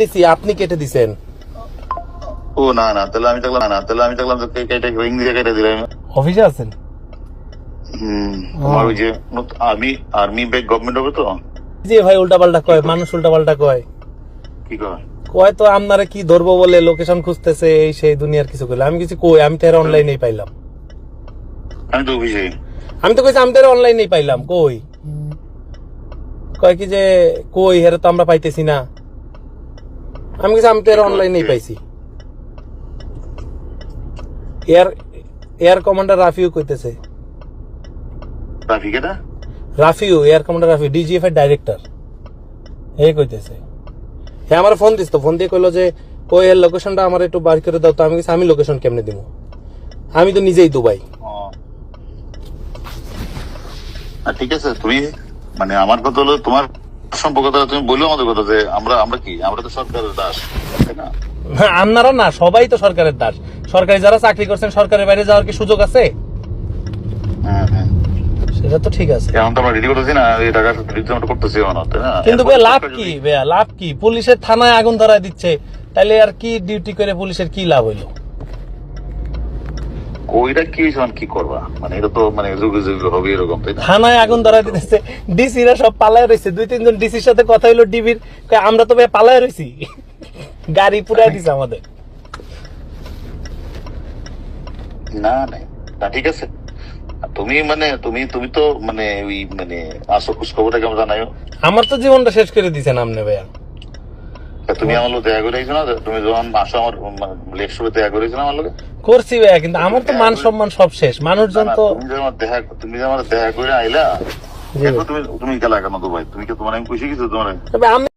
দিছি আপনি কেটে দিছেন। ও না না তাহলে আমি দেখলাম না তাহলে আমি দেখলাম যে কেটে রিং দিয়ে কেটে দিলাম। অফিসে আছেন? হুম তোমার ওই যে আর্মি আর্মি ব্যাগ গভর্নমেন্ট হবে তো? জি ভাই উল্টা পাল্টা কয় মানুষ উল্টা পাল্টা কয়। কি কয়? কয় তো আপনারা কি ধরবো বলে লোকেশন খুঁজতেছে এই সেই দুনিয়ার কিছু করলে আমি কিছু কই আমি তো এর অনলাইনেই পাইলাম। আমি তো অফিসে আমি তো কইছি আমি তো অনলাইনেই পাইলাম কই? কয় কি যে কই হেরে তো আমরা পাইতেছি না। আমি কিছু আমি তো এর অনলাইনেই পাইছি। এয়ার এয়ার কমান্ডার রাফিও কইতেছে। ট্রাফিক এটা Rafiu air commander Rafiu DGF এর ডাইরেক্টর এই কইতেছে। হ্যাঁ আমার ফোন দিস তো ফোন দিয়ে কইলো যে কই এর লোকেশনটা আমার একটু বার করে দাও তো আমি কিছু আমি লোকেশন কেমনে দিব আমি তো নিজেই দুবাই। ঠিক আছে তুমি মানে আমার কথা হলো তোমার সম্পর্কটা তুমি বলল আমাদের কথা যে আমরা আমরা কি? আমরা তো সরকারের দাস তাই না? হ্যাঁ, আপনারা না সবাই তো সরকারের দাস। সরকারি যারা চাকরি করছেন সরকারের বাইরে যাওয়ার কি সুযোগ আছে? হ্যাঁ হ্যাঁ। সেটা তো ঠিক আছে। এখন তো আমরা রেডি করতেছি না এই টাকা রেডি করতেছি এখন তাই না? কিন্তু ভাই লাভ কি লাভ কি? পুলিশের থানায় আগুন ধরায় দিচ্ছে তাইলে আর কি ডিউটি করে পুলিশের কি লাভ হইল? ওইটা কি হয়েছে কি করবা? মানে এটা তো মানে যুগে যুগে হবে এরকম তাই না? থানায় আগুন ধরায় দিতেছে। ডিসিরা সব পালায় রয়েছে দুই তিনজন ডিসির সাথে কথা হইল ডিবির। আমরা তো ভাই পালায় রয়েছি গাড়ি পুরাই দিছে আমাদের। না না না ঠিক আছে। তুমি মানে তুমি তুমি তো মানে ওই মানে আসো খোঁজ খবরটা কেমন জানাইও। আমার তো জীবনটা শেষ করে দিছেন আপনি ভাইয়া। তা তুমি আমার লোক দেখা করেছ না? তুমি যখন আসো আমার লেট শুরু দেখা করেছ না আমার লোকে করছি ভাইয়া কিন্তু আমার তো মান সম্মান সব শেষ। মানুষজন তো তুমি যে আমার দেখা তুমি যে আমার দেখা করে আইলা তুমি তুমি গেলা কেন দুবাই তুমি কি তোমার আমি খুশি কিছু তোমার আমি